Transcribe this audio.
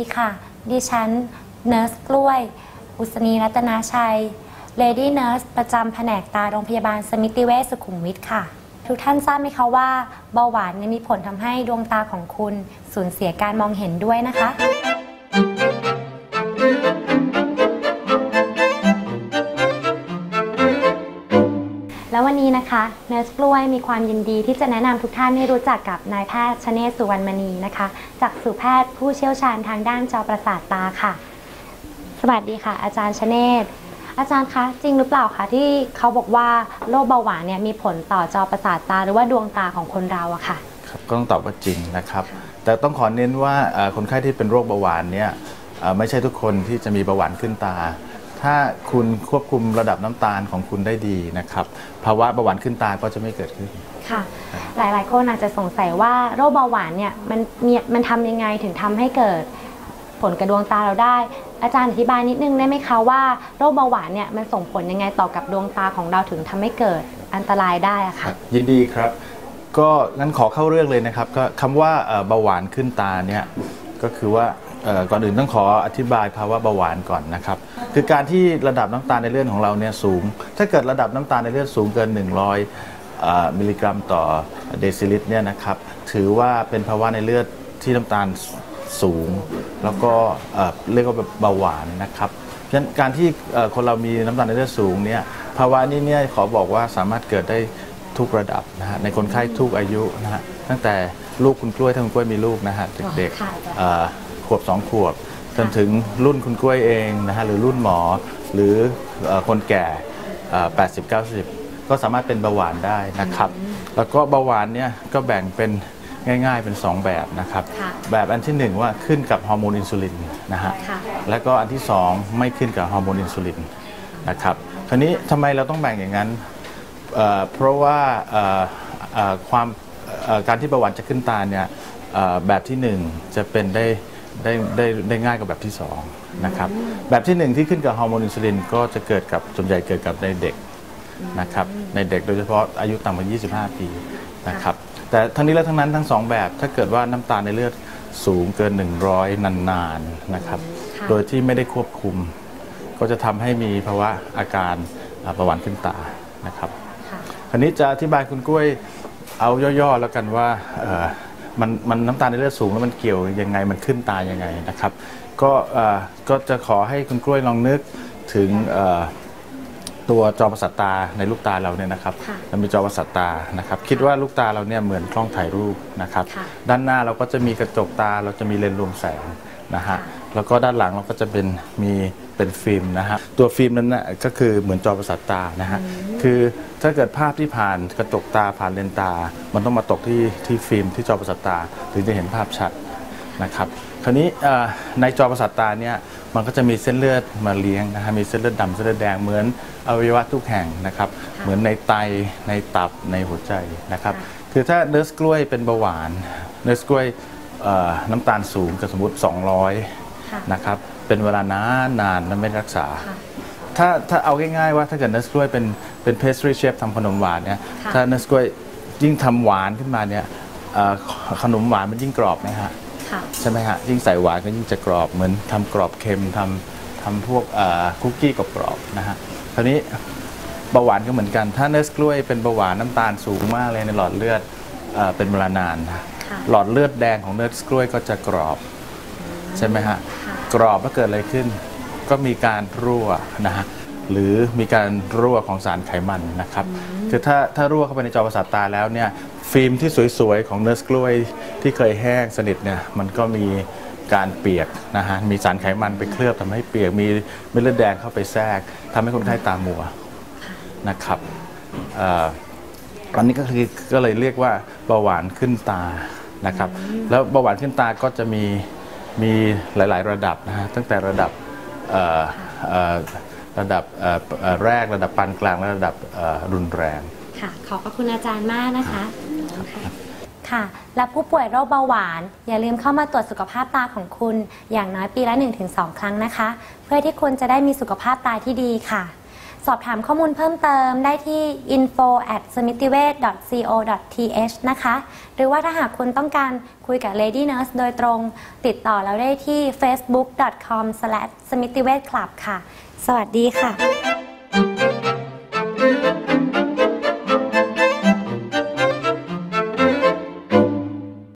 ดีค่ะ ดิฉันเนิร์สกล้วย อุศนีรัตนาชัย เลดี้เนิร์สประจำแผนกตาโรงพยาบาลสมิติเวชสุขุมวิทค่ะ ทุกท่านทราบไหมคะว่าเบาหวานมีผลทำให้ดวงตาของคุณสูญเสียการมองเห็นด้วยนะคะ แล้ววันนี้นะคะเนสกล้วยมีความยินดีที่จะแนะนำทุกท่านให้รู้จักกับนายแพทย์ชเนศสุวรรณมณีนะคะ จากสู่แพทย์ผู้เชี่ยวชาญทางด้านจอประสาทตาค่ะ สวัสดีค่ะ อาจารย์ชเนศอาจารย์คะจริงหรือเปล่าคะที่เขาบอกว่าโรคเบาหวานเนี่ยมีผลต่อจอประสาทตาหรือว่าดวงตาของคนเราอะค่ะครับก็ต้องตอบว่าจริงนะครับ แต่ต้องขอเน้นว่าคนไข้ที่เป็นโรคเบาหวานเนี่ยไม่ใช่ทุกคนที่จะมีเบาหวานขึ้นตา ถ้าคุณควบคุมระดับน้ำตาลของคุณได้ดีนะครับภาวะเบาหวานขึ้นตาก็จะไม่เกิดขึ้นค่ะหลายๆคนอาจจะสงสัยว่าโรคเบาหวานเนี่ยมันมีมันทำยังไงถึงทำให้เกิดผลกระดวงตาเราได้ อาจารย์อธิบายนิดนึงได้ไหมคะว่าโรคเบาหวานเนี่ยมันส่งผลยังไงต่อกับดวงตาของเราถึงทำให้เกิดอันตรายได้อะค่ะยินดีครับ ก็งั้นขอเข้าเรื่องเลยนะครับก็คำว่าเอ่อเบาหวานขึ้นตาเนี่ย ก็คือว่าก่อนอื่นต้องขออธิบายภาวะเบาหวานก่อนนะครับ คือการที่ระดับน้ำตาลในเลือดของเราเนี่ยสูง ถ้าเกิดระดับน้ำตาลในเลือดสูงเกิน 100เอ่อมิลลิกรัมต่อเดซิลิตรเนี่ยนะครับ ถือว่าเป็นภาวะในเลือดที่น้ำตาลสูง แล้วก็เรียกว่าแบบเบาหวานนะครับเพราะฉะนั้นการที่คนเรามีน้ำตาลในเลือดสูงเนี่ยภาวะนี้เนี่ยขอบอกว่าสามารถเกิดได้ทุกระดับนะฮะในคนไข้ทุกอายุนะฮะตั้งแต่ ลูกคุณกล้วยถ้าคุณกล้วยมีลูกนะฮะเด็กค่ะๆเอ่อขวบสองขวบจนถึงรุ่นคุณกล้วยเองนะฮะหรือรุ่นหมอหรือเอ่อคนแก่เอ่อ80 90 ก็สามารถเป็นเบาหวานได้นะครับ แล้วก็เบาหวานเนี่ยก็แบ่งเป็นง่ายๆเป็น 2 แบบนะครับ ค่ะแบบอันที่หนึ่งว่าขึ้นกับฮอร์โมนอินซูลินนะฮะค่ะ แล้วก็อันที่สองไม่ขึ้นกับฮอร์โมนอินซูลินนะครับคราวนี้ทำไมเราต้องแบ่งอย่างนั้น เอ่อเพราะว่าเอ่อเอ่อความเอ่อ การที่เบาหวานจะขึ้นตาเนี่ยเอ่อแบบที่หนึ่งจะเป็นได้ได้ได้ได้ง่ายกว่าแบบที่สองนะครับแบบที่หนึ่งที่ขึ้นกับฮอร์โมนอินซูลินก็จะเกิดกับส่วนใหญ่เกิดกับในเด็กนะครับในเด็กโดยเฉพาะอายุต่ำกว่า 25 ปีนะครับแต่ทั้งนี้และทั้งนั้นทั้งสองแบบถ้าเกิดว่าน้ำตาลในเลือดสูงเกิน 100 นานๆนะครับค่ะโดยที่ไม่ได้ควบคุม ก็จะทำให้มีภาวะอาการอ่าเบาหวานขึ้นตานะครับค่ะคราวนี้จะอธิบายคุณกล้วย เอาย่อๆแล้วกันว่าเอ่อมันมันน้ำตาลในเลือดสูงแล้วมันเกี่ยวยังไงมันขึ้นตายังไงนะครับ ก็เอ่อก็จะขอให้คุณกล้วยลองนึกถึงเอ่อตัวจอประสาทตาในลูกตาเราเนี่ยนะครับค่ะมันมีจอประสาทตานะครับ คิดว่าลูกตาเราเนี่ยเหมือนกล้องถ่ายรูปนะครับค่ะด้านหน้าเราก็จะมีกระจกตาเราจะมีเลนส์รวมแสง นะฮะค่ะแล้วก็ด้านหลังเราก็จะเป็นมีเป็นฟิล์มนะฮะตัวฟิล์มนั้นนะก็คือเหมือนจอประสาทตานะฮะคือถ้าเกิดภาพที่ผ่านกระจกตาผ่านเลนส์ตา มันต้องมาตกที่ที่ฟิล์มที่จอประสาทตาถึงจะเห็นภาพชัดนะครับคราวนี้เอ่อในจอประสาทตาเนี่ยมันก็จะมีเส้นเลือดมาเลี้ยงนะฮะมีเส้นเลือดดำเส้นเลือดแดงเหมือนอวัยวะทุกแห่งนะครับเหมือนในไตในตับในหัวใจนะครับคือถ้าเนื้อกล้วยเป็นเบาหวานเนื้อกล้วยเอ่อ น้ำตาลสูงกับสมมติ 200ค่ะนะครับเป็นเวลานานนานแล้วไม่รักษาค่ะถ้าถ้าเอาง่ายๆว่าถ้าเกิดเนื้อกล้วยเป็นเป็นเพสทรีเชฟทำขนมหวานเนี่ยค่ะถ้าเนื้อกล้วยยิ่งทำหวานขึ้นมาเนี่ยเอ่อขนมหวานมันยิ่งกรอบไหมฮะค่ะใช่ไหมฮะยิ่งใส่หวานก็ยิ่งจะกรอบเหมือนทำกรอบเค็มทำทำพวกเอ่อคุกกี้กรอบๆนะฮะคราวนี้เบาหวานก็เหมือนกัน ถ้าเนื้อกล้วยเป็นเบาหวานน้ำตาลสูงมากเลยในหลอดเลือดเอ่อเป็นเวลานานค่ะ หลอดเลือดแดงของเนื้อกล้วยก็จะกรอบ ใช่ไหมฮะค่ะกรอบแล้วเกิดอะไรขึ้น ก็มีการรั่วนะฮะหรือมีการรั่วของสารไขมันนะครับ คือถ้าถ้ารั่วเข้าไปในจอประสาทตาแล้วเนี่ยฟิล์มที่สวยๆ ของเนื้อกล้วยที่เคยแห้งสนิทเนี่ยมันก็มีการเปียกนะฮะมีสารไขมันไปเคลือบทำให้เปียกมีเม็ดเลือดแดงเข้าไปแทรกทำให้คนไข้ตามัวนะครับเอ่ออันนี้ก็คือก็เลยเรียกว่าเบาหวานขึ้นตา นะครับ แล้วเบาหวานขึ้นตาก็จะมีมีหลาย ๆ ระดับนะฮะตั้งแต่ระดับเอ่อเอ่อระดับเอ่อเอ่อแรกระดับปานกลางและระดับเอ่อรุนแรง ค่ะ ขอบพระคุณอาจารย์มากนะคะค่ะและผู้ป่วยโรคเบาหวาน อย่าลืมเข้ามาตรวจสุขภาพตาของคุณ อย่างน้อยปีละ 1-2 ครั้งนะคะ เพื่อที่คุณจะได้มีสุขภาพตาที่ดีค่ะ สอบถามข้อมูลเพิ่มเติมได้ที่ info at smithivet co th นะคะ หรือว่าถ้าหากคุณต้องการคุยกับ Lady Nurse โดยตรงติดต่อเราได้ที่ facebook com smithivet club ค่ะ สวัสดีค่ะ